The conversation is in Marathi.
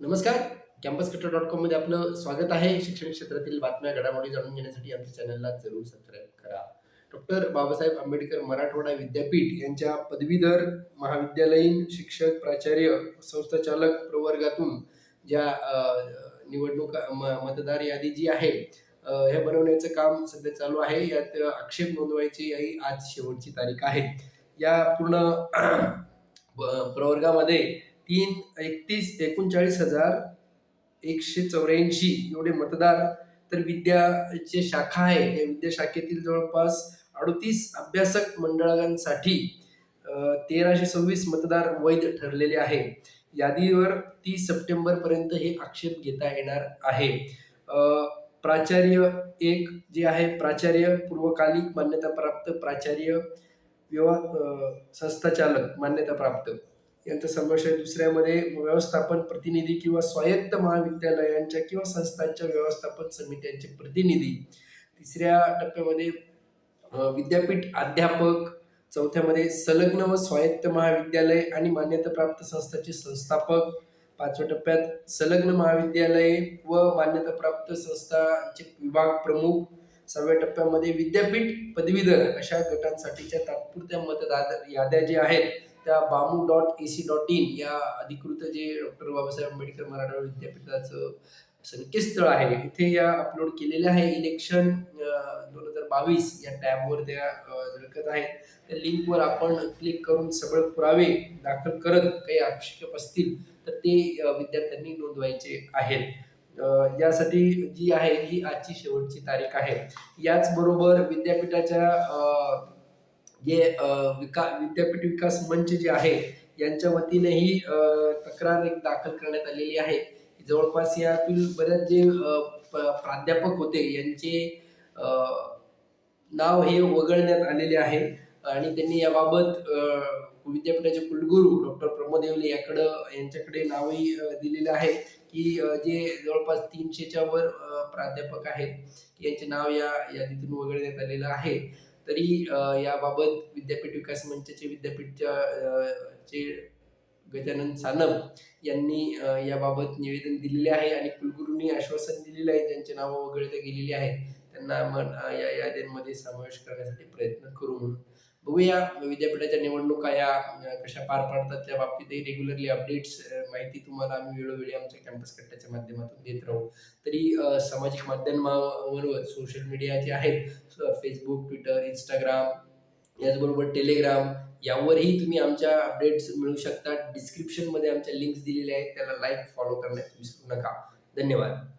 नमस्कार. कॅम्पस कट्टर डॉट कॉममध्ये आपलं स्वागत आहे. शिक्षण क्षेत्रातील बातम्या घडामोडी जाणून घेण्यासाठी आमच्या चॅनलला जरूर सबस्क्राईब करा. डॉक्टर बाबासाहेब आंबेडकर मराठवाडा विद्यापीठ यांच्या पदवीधर महाविद्यालयीन शिक्षक प्राचार्य संस्थाचालक प्रवर्गातून ज्या निवडणूक म- मतदार यादी जी आहे हे बनवण्याचं काम सध्या चालू आहे. यात आक्षेप नोंदवायची ही आज शेवटची तारीख आहे. या पूर्ण प्रवर्गामध्ये तीन एकतीस एकोणचाळीस हजार एकशे चौऱ्याऐंशी एवढे मतदार. तर विद्याचे शाखा आहे. या विद्याशाखेतील जवळपास अडतीस अभ्यासक मंडळांसाठी तेराशे सव्वीस मतदार वैध ठरलेले आहे. यादीवर तीस सप्टेंबर पर्यंत हे आक्षेप घेता येणार आहे. प्राचार्य एक जे आहे प्राचार्य पूर्वकालिक मान्यताप्राप्त प्राचार्य व्यवहार संस्थाचालक मान्यताप्राप्त. यांचा समावेश आहे. दुसऱ्यामध्ये व्यवस्थापन प्रतिनिधी किंवा स्वायत्त महाविद्यालयांच्या किंवा संस्थांच्या व्यवस्थापन समित्यांचे प्रतिनिधी. तिसऱ्या टप्प्यामध्ये विद्यापीठ अध्यापक. चौथ्यामध्ये संलग्न व स्वायत्त महाविद्यालय आणि मान्यताप्राप्त संस्थांचे संस्थापक. पाचव्या टप्प्यात संलग्न महाविद्यालये व मान्यताप्राप्त संस्थांचे विभाग प्रमुख. सहाव्या टप्प्यामध्ये विद्यापीठ पदवीधर अशा गटांसाठीच्या तात्पुरत्या मतदार याद्या ज्या आहेत त्या BAMU dot A C dot in या अधिकृत जे डॉक्टर बाबासाहेब आंबेडकर मराठवाडा विद्यापीठाचं संकेतस्थळ आहे. इथे या अपलोड केलेल्या आहे. इलेक्शन दोन हजार बावीस या टॅबवर त्या झळकत आहेत. त्या लिंकवर आपण क्लिक करून सगळे पुरावे दाखल करत काही आवश्यक असतील तर ते विद्यार्थ्यांनी नोंदवायचे आहेत. यासाठी जी आहे ही आजची शेवटची तारीख आहे. याचबरोबर विद्यापीठाच्या जे विका विद्यापीठ विकास मंच जे आहे यांच्या वतीनेही ही तक्रार एक दाखल करण्यात आलेली आहे. जवळपास यातील बऱ्याच जे प्राध्यापक होते यांचे नाव हे वगळण्यात आलेले आहे. आणि त्यांनी याबाबत विद्यापीठाचे कुलगुरू डॉक्टर प्रमोद येवले याकडं यांच्याकडे नावही दिलेलं आहे की जे जवळपास तीनशेच्या वर प्राध्यापक आहेत यांचे नाव या यादीतून वगळण्यात आलेलं आहे. तरी याबाबत विद्यापीठ विकास मंचाचे विद्यापीठच्या चे गजानन सानप यांनी याबाबत निवेदन दिलेले आहे आणि कुलगुरूंनी आश्वासन दिलेलं आहे. ज्यांचे नावं वगळता गेलेली आहेत त्यांना मन या याद्यांमध्ये समावेश करण्यासाठी प्रयत्न करू म्हणून. बघूया. विद्यापीठाच्या निवडणुका या कशा पार पाडतात त्या बाबतीतही रेग्युलरली अपडेट्स माहिती तुम्हाला आम्ही वेळोवेळी आमच्या कॅम्पस कट्ट्याच्या माध्यमातून देत राहू. तरी सामाजिक माध्यमांवर सोशल मीडिया जे आहेत फेसबुक ट्विटर इंस्टाग्राम याचबरोबर टेलिग्राम यावरही तुम्ही आमच्या अपडेट्स मिळू शकता. डिस्क्रिप्शनमध्ये आमच्या लिंक्स दिलेल्या आहेत. त्याला लाईक फॉलो करण्यास विसरू नका. धन्यवाद.